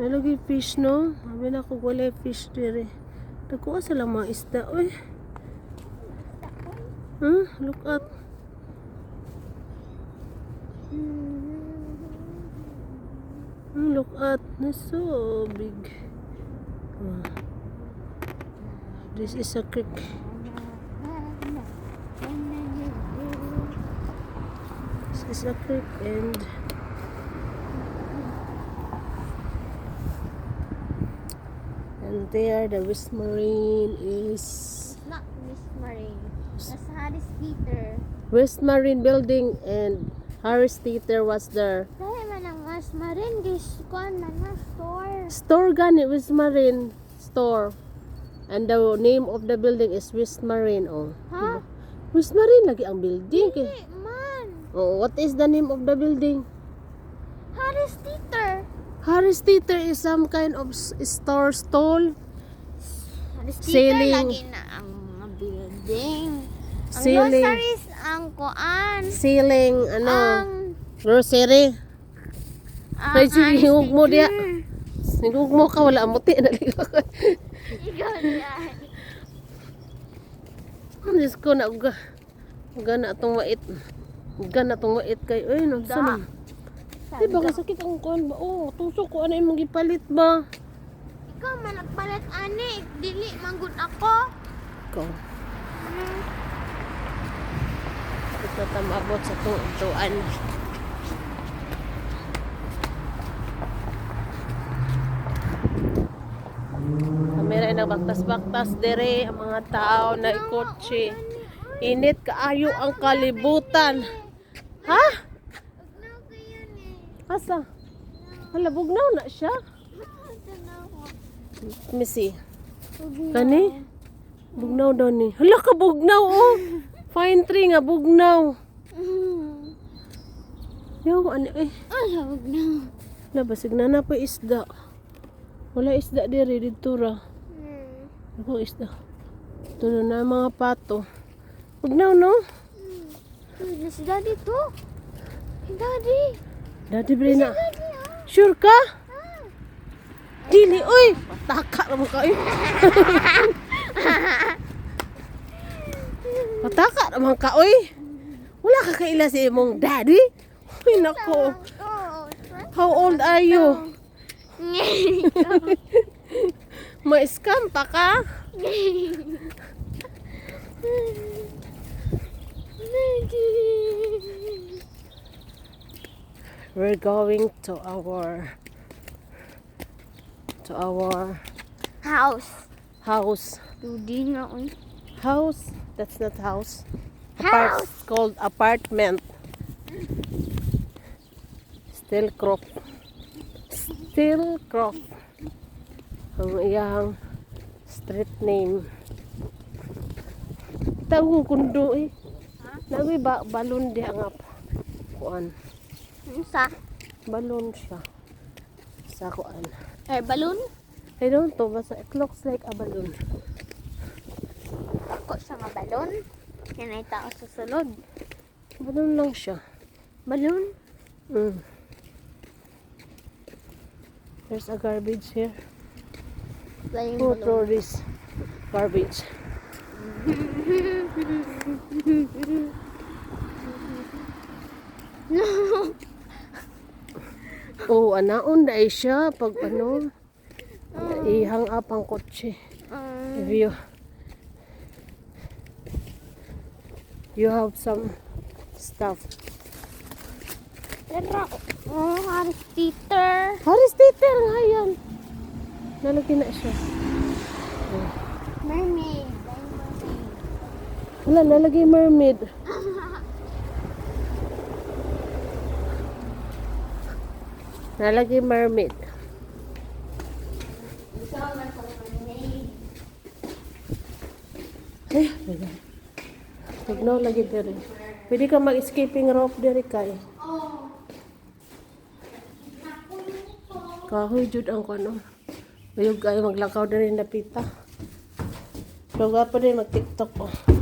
Nalagay fish, no? Sabi na ko, wala fish dire. Nagkuha sila mga isda, oy. Huh? Look at. Hmm, look at. It's so big. Ah. This is a creek. This is a creek and and there the West Marine is Not Marine. Nasa Harris Peter. West Marine building and Harris Theater was there. Dahil man ang Mas Marine, guys, kuan man na store. Store gani West Marine store. And the name of the building is West Marine. Oh. Ha? West Marine lagi ang building. Hindi man. Oh, what is the name of the building? Harris Theater. Harris Theater is some kind of store stall. Harris. Theater lagi na ang mga building. Ang groceries, ang kuan. Ceiling, ano, Ang grocery. ang Kay si Harris hihog mo diya. Nagug mo ka, wala muti. Naligo ko. Ikaw diyan. Ang Diyos ko na uga. Uga na itong wait. Uga na itong wait kay. Uy, no, Di ba kasakit ang kuhan ba? Oh, tusok ko ano yung magipalit ba? Ikaw man nagpalit ani, dili manggod ako. Ikaw. Ito tamabot sa tuan. Kamera ay nagbaktas-baktas dere ang mga tao na ikotse. Init kaayo ang kalibutan. Ha? Ni. Asa? Hala, bugnaw na siya. Let me see. Kani? Bugnaw daw ni. Hala ka bugnaw oh. Fine tree nga bugnaw. Yaw, ano eh. Hala, basig na na pa isda. Wala isda diri dito ra. Hmm. Ako isda. Ito na na mga pato. Bugnaw no? Hmm, si daddy daddy. Dati bre na. Daddy, ah. Sure ka? Dili, oy! Pataka naman ka, eh. Pataka naman ka, oy. Wala ka kaila sa imong daddy? Uy, nako. How old are you? Ma-scam pa ka? We're going to our to our House. house. Tudi na. House? That's not house. House. It's called apartment. Still crop. Still crop. Ang iyang street name. Tawong kundo eh. Nabi ba balon di ang. Kuan. Sa? Balon siya. Sa kuan. Air balloon? I don't know. Basta it looks like a balloon. Ako siya nga balon. Yan ay tao sa sulod. Balloon lang siya. Balloon? Mm. There's a garbage here. Flying Who balloon. throw this garbage? Oh, anaon na siya pag ano, ihang up ang kotse. Um, If you, have some stuff. Pero, oh, Harris Peter. Haris Peter nga yan. Nalagyan na siya. Mermaid. Ay, mermaid. Wala, nalagay mermaid. Nalagay mermaid. Eh. Tignaw lagi diri. Pwede ka mag-escaping rope diri kay. Kahoy jud ang kuno. Mayog kayo maglakaw diri na pita. Lugar pa din mag-tiktok oh.